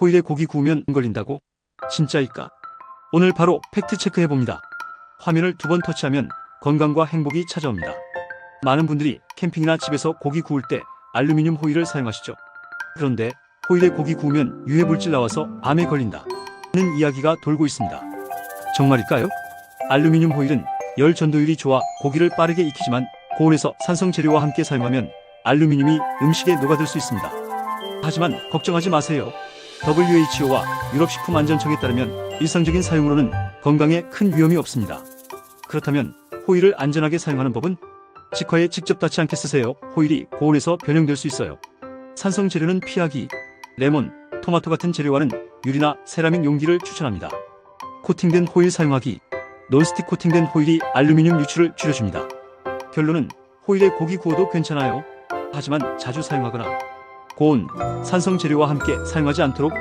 호일에 고기 구우면 안 걸린다고? 진짜일까? 오늘 바로 팩트 체크 해 봅니다. 화면을 두 번 터치하면 건강과 행복이 찾아옵니다. 많은 분들이 캠핑이나 집에서 고기 구울 때 알루미늄 호일을 사용하시죠. 그런데 호일에 고기 구우면 유해 물질 나와서 암에 걸린다. 는 이야기가 돌고 있습니다. 정말일까요? 알루미늄 호일은 열 전도율이 좋아 고기를 빠르게 익히지만 고온에서 산성 재료와 함께 사용하면 알루미늄이 음식에 녹아들 수 있습니다. 하지만 걱정하지 마세요. WHO와 유럽식품안전청에 따르면 일상적인 사용으로는 건강에 큰 위험이 없습니다. 그렇다면 호일을 안전하게 사용하는 법은 직화에 직접 닿지 않게 쓰세요. 호일이 고온에서 변형될 수 있어요. 산성 재료는 피하기. 레몬, 토마토 같은 재료와는 유리나 세라믹 용기를 추천합니다. 코팅된 호일 사용하기. 논스틱 코팅된 호일이 알루미늄 유출을 줄여줍니다. 결론은 호일에 고기 구워도 괜찮아요. 하지만 자주 사용하거나 고온, 산성 재료와 함께 사용하지 않도록